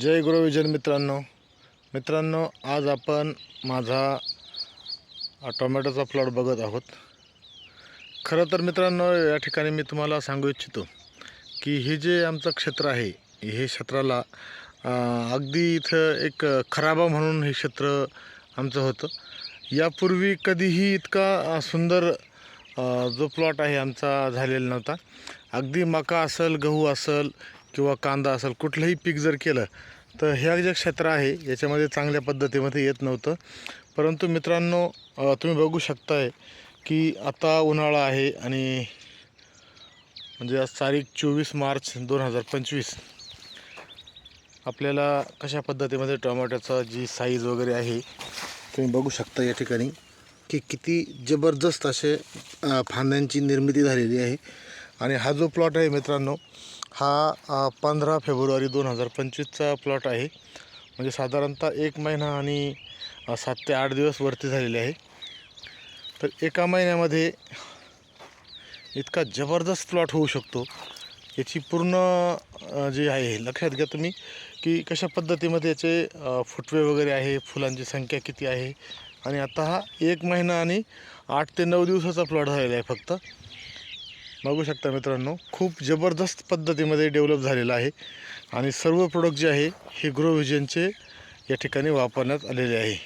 जय गुरुविजन मित्रांनो. मित्रांनो आज आपण माझा टोमॅटोचा प्लॉट बघत आहोत. खरं तर मित्रांनो या ठिकाणी मी तुम्हाला सांगू इच्छितो की हे जे आमचं क्षेत्र आहे हे क्षेत्राला अगदी इथं एक खराबा म्हणून हे क्षेत्र आमचं होतं. यापूर्वी कधीही इतका सुंदर जो प्लॉट आहे आमचा झालेला नव्हता. अगदी मका असेल गहू असेल किंवा कांदा असेल कुठलंही पीक जर केलं तर ह्या जे क्षेत्र आहे याच्यामध्ये चांगल्या पद्धतीमध्ये येत नव्हतं. परंतु मित्रांनो तुम्ही बघू शकताय की आता उन्हाळा आहे आणि म्हणजे आज तारीख चोवीस मार्च दोन हजार पंचवीस. आपल्याला कशा पद्धतीमध्ये टोमॅटोचा जी साईज वगैरे आहे तुम्ही बघू शकता या ठिकाणी की किती जबरदस्त असे फांद्यांची निर्मिती झालेली आहे. आणि हा जो प्लॉट आहे मित्रांनो हा पंधरा फेब्रुवारी दोन हजार पंचवीसचा प्लॉट आहे. म्हणजे साधारणतः एक महिना आणि सात ते आठ दिवस वरती झालेले आहे. तर एका महिन्यामध्ये इतका जबरदस्त प्लॉट होऊ शकतो. याची पूर्ण जे आहे लक्षात घ्या तुम्ही की कशा पद्धतीमध्ये याचे फुटवे वगैरे आहे फुलांची संख्या किती आहे. आणि आता हा एक महिना आणि आठ ते नऊ दिवसाचा प्लॉट झालेला आहे फक्त. बघू शकता मित्रांनो खूप जबरदस्त पद्धतीमध्ये डेव्हलप झालेला आहे. आणि सर्व प्रोडक्ट जे आहे हे ग्रोव्हिजनचे या ठिकाणी वापरण्यात आलेले आहे.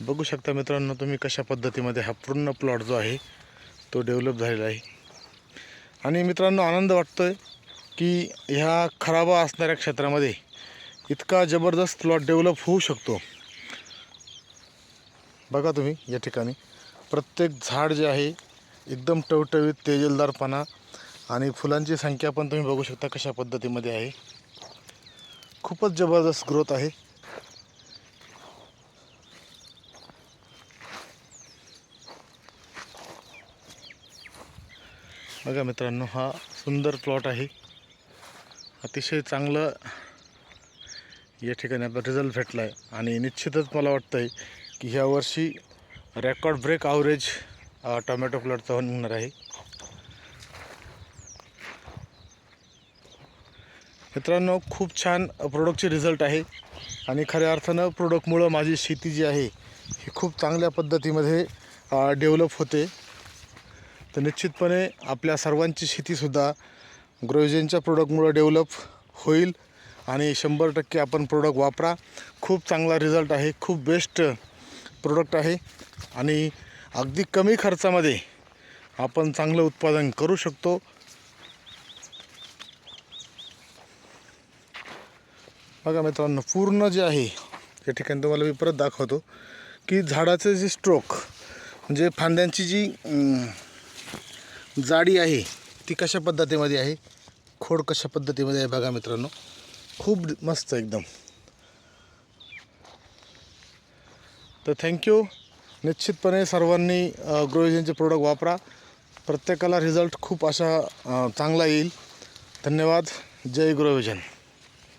बघू शकता मित्रांनो तुम्ही कशा पद्धतीमध्ये हा पूर्ण प्लॉट जो आहे तो डेव्हलप झालेला आहे. आणि मित्रांनो आनंद वाटतो आहे की ह्या खराबा असणाऱ्या क्षेत्रामध्ये इतका जबरदस्त प्लॉट डेव्हलप होऊ शकतो. बघा तुम्ही या ठिकाणी प्रत्येक झाड जे आहे एकदम टवटवीत तेजलदारपणा आणि फुलांची संख्या पण तुम्ही बघू शकता कशा पद्धतीमध्ये आहे. खूपच जबरदस्त ग्रोथ आहे. बघा मित्रांनो हा सुंदर प्लॉट आहे. अतिशय चांगलं या ठिकाणी आपला रिझल्ट भेटला आहे आणि निश्चितच मला वाटतं आहे की ह्या वर्षी रेकॉर्ड ब्रेक ॲव्हरेज टोमॅटो प्लॉटचा होणार आहे. मित्रांनो खूप छान प्रोडक्टचे रिझल्ट आहे. आणि खऱ्या अर्थानं प्रोडक्टमुळं माझी शेती जी आहे ही खूप चांगल्या पद्धतीमध्ये डेव्हलप होते. तर निश्चितपणे आपल्या सर्वांची शेतीसुद्धा ग्रोविजनच्या प्रोडक्टमुळं डेव्हलप होईल आणि शंभर टक्के आपण प्रोडक्ट वापरा. खूप चांगला रिझल्ट आहे खूप बेस्ट प्रोडक्ट आहे. आणि अगदी कमी खर्चामध्ये आपण चांगलं उत्पादन करू शकतो. बघा मित्रांनो पूर्ण जे आहे या ठिकाणी तुम्हाला मी परत दाखवतो की झाडाचं जे स्ट्रोक म्हणजे फांद्यांची जी जाडी आहे ती कशा पद्धतीमध्ये आहे? खोड कशा पद्धतीमध्ये आहे? बघा मित्रांनो खूप मस्त एकदम. तर थँक्यू निश्चितपणे सर्वांनी ग्रोविजनचे प्रोडक्ट वापरा. प्रत्येकाला रिझल्ट खूप असा चांगला येईल. धन्यवाद. जय ग्रोविजन